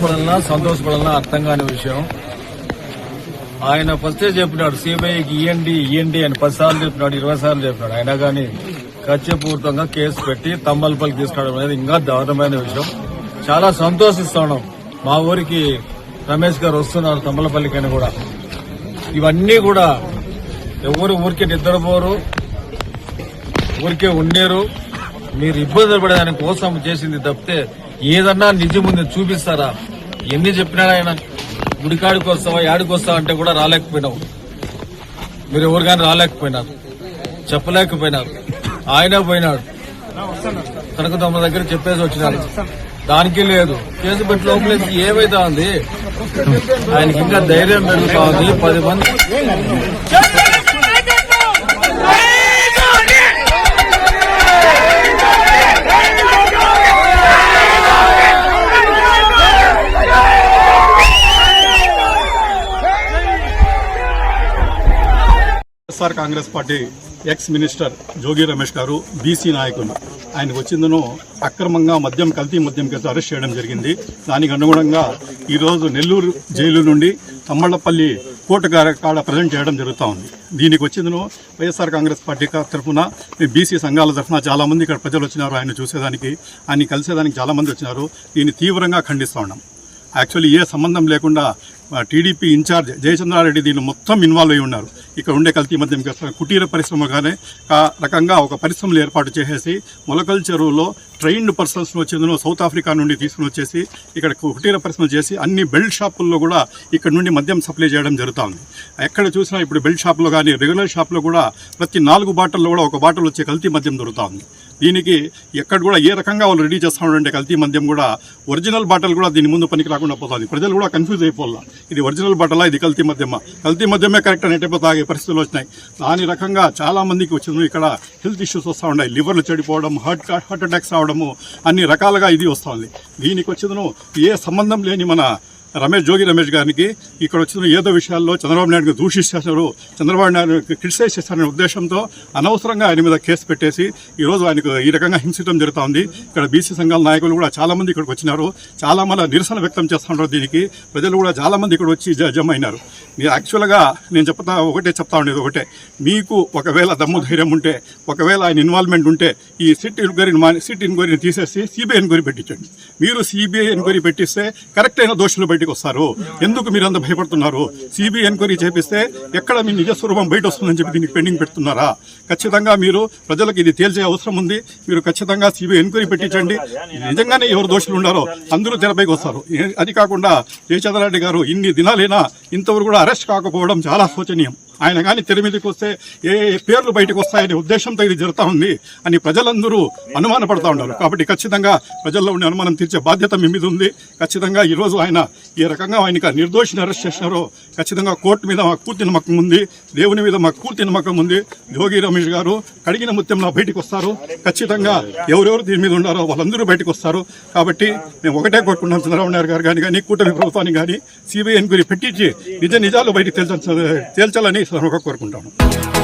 బాధపడాలన్నా సంతోషపడాలన్నా అర్థం కాని విషయం. ఆయన ఫస్టే చెప్పినాడు సిబిఐకి ఇవ్వండి ఇవ్వండి అని పది సార్లు చెప్పినాడు ఇరవై సార్లు చెప్పినాడు అయినా కానీ ఖచ్చితపూర్తంగా కేసు పెట్టి తమ్మలపల్లి తీసుకురావడం అనేది ఇంకా దారుణమైన విషయం. చాలా సంతోషిస్తున్నాం. మా ఊరికి రమేష్ గారు వస్తున్నారు తమ్మలపల్లికని కూడా. ఇవన్నీ కూడా ఎవరు ఊరికే నిద్రపోరు ఊరికే ఉండేరు. మీరు ఇబ్బందులు పడేదాని కోసం చేసింది తప్పితే ఏదన్నా నిజం ఉంది చూపిస్తారా? ఎన్ని చెప్పినా ఆయన గుడికాడికి వస్తావా యాడికి వస్తావా అంటే కూడా రాలేకపోయినావు. మీరు ఎవరు కానీ రాలేకపోయినారు. చెప్పలేకపోయినారు. ఆయన పోయినాడు. కనకదమ్మ దగ్గర చెప్పేసి వచ్చినారు. దానికి లేదు. కేసు పెట్టి లోపలేసి ఏమైతా ఉంది? ఆయనకి ఇంకా ధైర్యం పెరుగుతా ఉంది. పది మంది YSR Congress party ex minister Jogi Ramesh గారు బీసీ నాయకులు. ఆయనకు వచ్చిందను అక్రమంగా మద్యం కల్తీ మద్యం కేసు అరెస్ట్ చేయడం జరిగింది. దానికి అనుగుణంగా ఈరోజు నెల్లూరు జైలు నుండి తమ్మళ్ళపల్లి కోర్టు గారి కాడ ప్రజెంట్ చేయడం జరుగుతూ ఉంది. దీనికి వచ్చిందను వైఎస్ఆర్ కాంగ్రెస్ పార్టీ తరఫున బీసీ సంఘాల తరఫున చాలా మంది ఇక్కడ ప్రజలు వచ్చినారు. ఆయన చూసేదానికి ఆయన కలిసేదానికి చాలామంది వచ్చినారు. దీన్ని తీవ్రంగా ఖండిస్తూ ఉన్నాం. యాక్చువల్లీ ఏ సంబంధం లేకుండా టీడీపీ ఇన్ఛార్జ్ జయచంద్రారెడ్డి దీన్ని మొత్తం ఇన్వాల్వ్ అయి ఉన్నారు. ఇక్కడ ఉండే కల్తీ మద్యం కేసు కుటీర పరిశ్రమగానే ఆ రకంగా ఒక పరిశ్రమలు ఏర్పాటు చేసేసి మొలకల్ చెరువులో ట్రైన్డ్ పర్సన్స్ వచ్చిందను సౌత్ ఆఫ్రికా నుండి తీసుకుని వచ్చేసి ఇక్కడ కుటీర పరిశ్రమ చేసి అన్ని బెల్ట్ షాపుల్లో కూడా ఇక్కడ నుండి మద్యం సప్లై చేయడం జరుగుతూ ఉంది ఎక్కడ చూసినా ఇప్పుడు బెల్ట్ షాప్లో కానీ రెగ్యులర్ షాప్లో కూడా ప్రతి నాలుగు బాటిల్లో కూడా ఒక బాటిల్ వచ్చే కల్తీ మద్యం దొరుకుతూ ఉంది దీనికి ఎక్కడ కూడా ఏ రకంగా వాళ్ళు రెడీ చేస్తా ఉండే కల్తీ మద్యం కూడా ఒరిజినల్ బాటిల్ కూడా దీని ముందు పనికి రాకుండా పోతుంది. ప్రజలు కూడా కన్ఫ్యూజ్ అయిపోవాలా. ఇది ఒరిజినల్ బాటలా ఇది కల్తీ మద్యమా? కల్తీ మద్యమే కరెక్ట్ అని ఎట్టయిపోతే పరిస్థితులు వచ్చినాయి. దాని రకంగా చాలా మందికి వచ్చింది. ఇక్కడ హెల్త్ ఇష్యూస్ వస్తూ ఉన్నాయి. లివర్లు చెడిపోవడం హార్ట్ హార్ట్ అటాక్స్ రావడము అన్ని రకాలుగా ఇది వస్తుంది దీనికి వచ్చిందను ఏ సంబంధం లేని మన రమేష్ జోగి రమేష్ గారికి ఇక్కడ వచ్చిన ఏదో విషయాల్లో చంద్రబాబు నాయుడు దూషిస్తారు చంద్రబాబు నాయుడు క్రిటిసైజ్ చేస్తారనే ఉద్దేశంతో అనవసరంగా ఆయన మీద కేసు పెట్టేసి ఈరోజు ఆయనకు ఈ రకంగా హింసించడం జరుగుతూ ఉంది. ఇక్కడ బీసీ సంఘాల నాయకులు కూడా చాలా మంది ఇక్కడికి వచ్చినారు. చాలామంది నిరసన వ్యక్తం చేస్తున్నారు దీనికి. ప్రజలు కూడా చాలామంది ఇక్కడ వచ్చి జ- జమ అయినారు యాక్చువల్గా నేను చెప్తా ఒకటే చెప్తా ఉండేది ఒకటే. మీకు ఒకవేళ దమ్ము ధైర్యం ఉంటే ఒకవేళ ఆయన ఇన్వాల్వ్మెంట్ ఉంటే ఈ సిట్ ఎంక్వైరీని మా సిట్ ఎంక్వైరీని తీసేసి సిబిఐ ఎంక్వైరీ పెట్టించండి. మీరు సిబిఐ ఎంక్వైరీ పెట్టిస్తే కరెక్ట్ అయిన దోషులు బయటకు వస్తారు. ఎందుకు మీరు అంత భయపడుతున్నారు సిబిఐ ఎంక్వైరీ చేపిస్తే ఎక్కడ మీ నిజ స్వరూపం బయట వస్తుందని చెప్పి దీనికి పెండింగ్ పెడుతున్నారా? ఖచ్చితంగా మీరు ప్రజలకు ఇది తేల్చే అవసరం ఉంది. మీరు ఖచ్చితంగా సిబిఐ ఎంక్వైరీ పెట్టించండి. నిజంగానే ఎవరు దోషులు ఉన్నారో అందరూ తెరపైకి వస్తారు. అది కాకుండా జయచంద్రారెడ్డి గారు ఇన్ని దినాలైనా ఇంతవరకు కూడా అరెస్ట్ కాకపోవడం చాలా శోచనీయం. ఆయన కానీ తెర మీదకి వస్తే ఏ ఏ పేర్లు బయటకు వస్తాయనే ఉద్దేశంతో ఇది జరుగుతూ ఉంది అని ప్రజలందరూ అనుమాన పడతా ఉన్నారు. కాబట్టి ఖచ్చితంగా ప్రజల్లో ఉండే అనుమానం తీర్చే బాధ్యత మీ మీద ఉంది. ఖచ్చితంగా ఈరోజు ఆయన ఏ రకంగా ఆయనకి నిర్దోషిని అరెస్ట్ చేసినారో ఖచ్చితంగా కోర్టు మీద మాకు పూర్తి నమ్మకం ఉంది దేవుని మీద మాకు పూర్తి నమ్మకం ఉంది. జోగి రమేష్ గారు కడిగిన ముత్యంలో బయటకు వస్తారు. ఖచ్చితంగా ఎవరెవరు దీని మీద ఉన్నారో వాళ్ళందరూ బయటకు వస్తారు. కాబట్టి మేము ఒకటే కోరుకుంటున్నాం చంద్రబాబు నాయుడు గారు కానీ కానీ కూటమి ప్రభుత్వాన్ని కానీ సిబిఐ ఎంక్వైరీ పెట్టించి నిజ నిజాలు బయటకు తేల్చాలని తేల్చాలని కోరుకుంటాను